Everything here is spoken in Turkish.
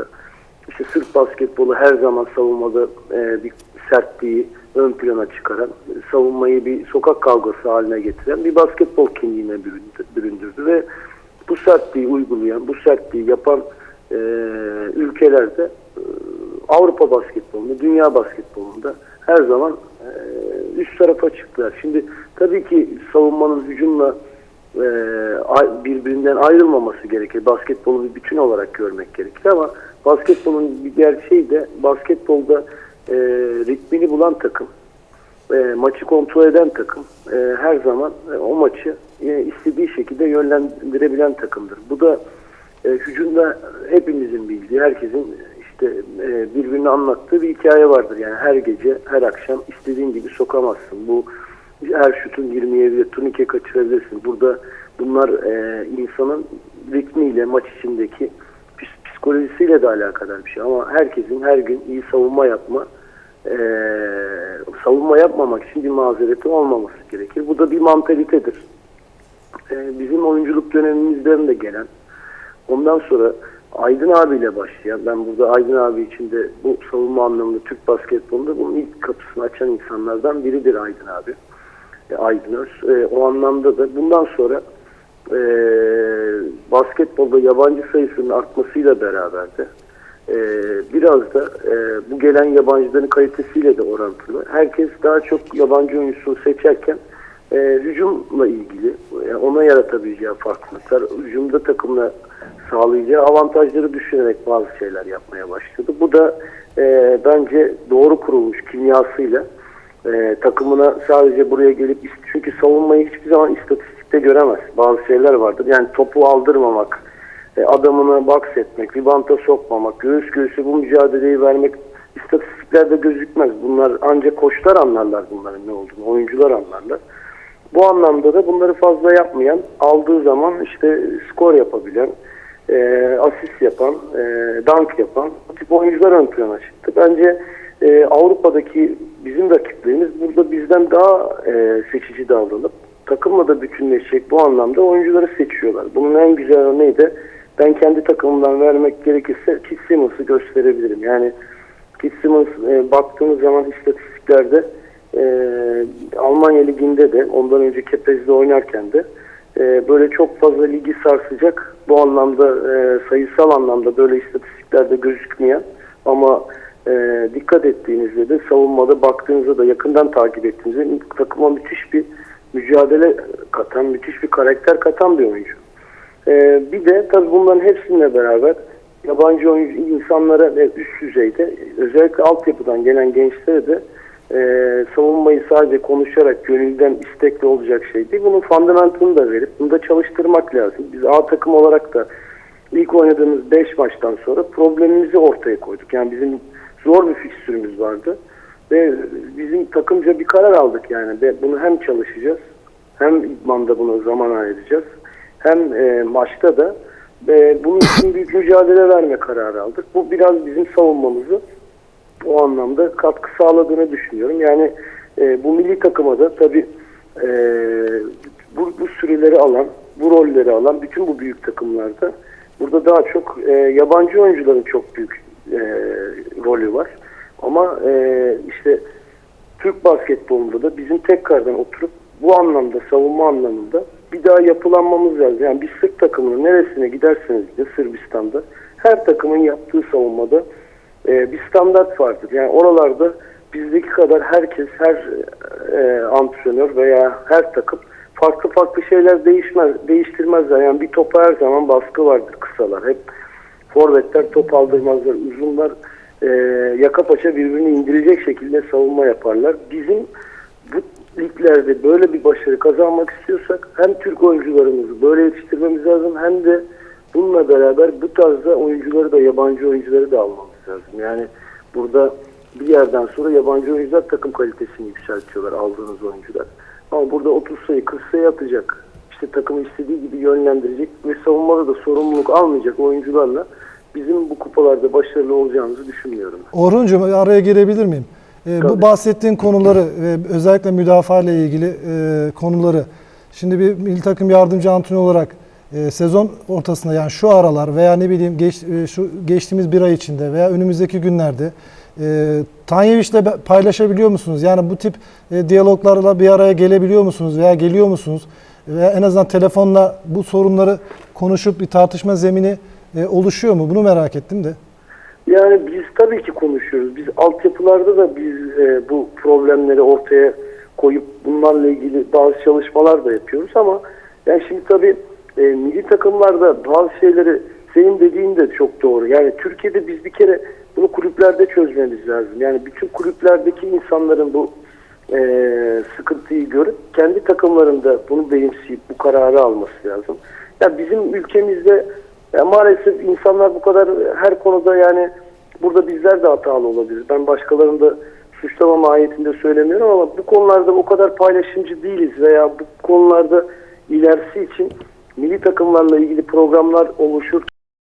takımlarda. İşte Sırp basketbolu her zaman savunmada e, bir sertliği ön plana çıkaran, savunmayı bir sokak kavgası haline getiren bir basketbol kimliğine büründü- büründürdü ve bu sertliği uygulayan, bu sertliği yapan e, ülkelerde e, Avrupa basketbolunda, dünya basketbolunda her zaman e, üst tarafa çıktılar. Şimdi tabii ki savunmanın hücumla e, birbirinden ayrılmaması gerekir. Basketbolu bir bütün olarak görmek gerekir ama basketbolun bir gerçeği de basketbolda e, ritmini bulan takım, e, maçı kontrol eden takım e, her zaman e, o maçı e, istediği şekilde yönlendirebilen takımdır. Bu da e, hücumda hepimizin bildiği, herkesin işte e, birbirini anlattığı bir hikaye vardır. Yani her gece, her akşam istediğin gibi sokamazsın. Bu her şutun girmeyebilir, turnike kaçırabilirsin. Burada bunlar e, insanın ritmiyle, maç içindeki psikolojisiyle de alakadar bir şey. Ama herkesin her gün iyi savunma yapma, e, savunma yapmamak için bir mazereti olmaması gerekir. Bu da bir mantalitedir. E, bizim oyunculuk dönemimizden de gelen, ondan sonra Aydın abiyle başlayan, ben burada Aydın abi için de bu savunma anlamında Türk basketbolunda bunun ilk kapısını açan insanlardan biridir Aydın abi. E, Aydın Öz. E, o anlamda da bundan sonra e, basketbolda yabancı sayısının artmasıyla beraber de e, biraz da e, bu gelen yabancıların kalitesiyle de orantılı. Herkes daha çok yabancı oyuncusunu seçerken e, hücumla ilgili e, ona yaratabileceği farklılıklar, hücumda takımla sağlayacağı avantajları düşünerek bazı şeyler yapmaya başladı. Bu da e, bence doğru kurulmuş kimyasıyla e, takımına sadece buraya gelip çünkü savunmayı hiçbir zaman istatistikte göremez. Bazı şeyler vardır. Yani topu aldırmamak, e, adamına box etmek, ribanta sokmamak, göğüs göğüse bu mücadeleyi vermek istatistiklerde gözükmez. Bunlar ancak koçlar anlarlar bunların ne olduğunu, oyuncular anlarlar. Bu anlamda da bunları fazla yapmayan, aldığı zaman işte skor yapabilen, e, asist yapan, e, dunk yapan tip oyuncular ön plana çıktı. Bence e, Avrupa'daki bizim rakiplerimiz burada bizden daha e, seçici davranıp takımla da bütünleşecek bu anlamda oyuncuları seçiyorlar. Bunun en güzel örneği de ben kendi takımımdan vermek gerekirse Kit Simmons'ı gösterebilirim. Yani Kit Simmons e, baktığımız zaman istatistiklerde e, Almanya Ligi'nde de ondan önce Kepez'de oynarken de e, böyle çok fazla ligi sarsacak bu anlamda e, sayısal anlamda böyle istatistiklerde gözükmeyen ama e, dikkat ettiğinizde de savunmada baktığınızda da yakından takip ettiğinizde takıma müthiş bir mücadele katan, müthiş bir karakter katan bir oyuncu. E, bir de tabii bunların hepsiyle beraber yabancı oyuncu insanlara ve üst düzeyde özellikle altyapıdan gelen gençlere de e, savunmayı sadece konuşarak gönülden istekli olacak şey değil. Bunun fundamentalını da verip bunu da çalıştırmak lazım. Biz A takım olarak da ilk oynadığımız 5 maçtan sonra problemimizi ortaya koyduk. Yani bizim zor bir fikstürümüz vardı. Ve bizim takımca bir karar aldık yani. Ve bunu hem çalışacağız hem idmanda buna zaman ayıracağız. Hem e, maçta da ve bunun için büyük mücadele verme kararı aldık. Bu biraz bizim savunmamızı o anlamda katkı sağladığını düşünüyorum. Yani e, bu milli takıma da tabii e, bu, bu süreleri alan, bu rolleri alan bütün bu büyük takımlarda burada daha çok e, yabancı oyuncuların çok büyük e, rolü var. Ama e, işte Türk basketbolunda da bizim tekrardan oturup bu anlamda savunma anlamında bir daha yapılanmamız lazım. Yani bir Sırp takımının neresine giderseniz de Sırbistan'da her takımın yaptığı savunmada e, bir standart vardır. Yani oralarda bizdeki kadar herkes, her e, antrenör veya her takım farklı farklı şeyler değişmez, değiştirmezler. Yani bir topa her zaman baskı vardır kısalar. Hep forvetler top aldırmazlar. Uzunlar e, yaka paça birbirini indirecek şekilde savunma yaparlar. Bizim bu liglerde böyle bir başarı kazanmak istiyorsak hem Türk oyuncularımızı böyle yetiştirmemiz lazım hem de bununla beraber bu tarzda oyuncuları da yabancı oyuncuları da almamız lazım. Yani burada bir yerden sonra yabancı oyuncular takım kalitesini yükseltiyorlar aldığınız oyuncular. Ama burada 30 sayı 40 sayı atacak. İşte takımı istediği gibi yönlendirecek ve savunmada da sorumluluk almayacak oyuncularla bizim bu kupalarda başarılı olacağımızı düşünmüyorum. Orhuncuğum araya girebilir miyim? Ee, bu bahsettiğin konuları ve özellikle müdafaa ile ilgili e, konuları şimdi bir milli takım yardımcı antrenör olarak e, sezon ortasında yani şu aralar veya ne bileyim geç, e, şu geçtiğimiz bir ay içinde veya önümüzdeki günlerde e, Tanyeviç'le paylaşabiliyor musunuz? Yani bu tip e, diyaloglarla bir araya gelebiliyor musunuz veya geliyor musunuz? Veya en azından telefonla bu sorunları konuşup bir tartışma zemini e, oluşuyor mu? Bunu merak ettim de. Yani biz tabii ki konuşuyoruz. Biz altyapılarda da biz e, bu problemleri ortaya koyup bunlarla ilgili bazı çalışmalar da yapıyoruz ama yani şimdi tabii e, milli takımlarda bazı şeyleri senin dediğin de çok doğru. Yani Türkiye'de biz bir kere bunu kulüplerde çözmemiz lazım. Yani bütün kulüplerdeki insanların bu e, sıkıntıyı görüp kendi takımlarında bunu benimseyip bu kararı alması lazım. Ya bizim ülkemizde ya maalesef insanlar bu kadar her konuda yani burada bizler de hatalı olabiliriz. Ben başkalarını da suçlama mahiyetinde söylemiyorum ama bu konularda o kadar paylaşımcı değiliz veya bu konularda ilerisi için milli takımlarla ilgili programlar oluşurken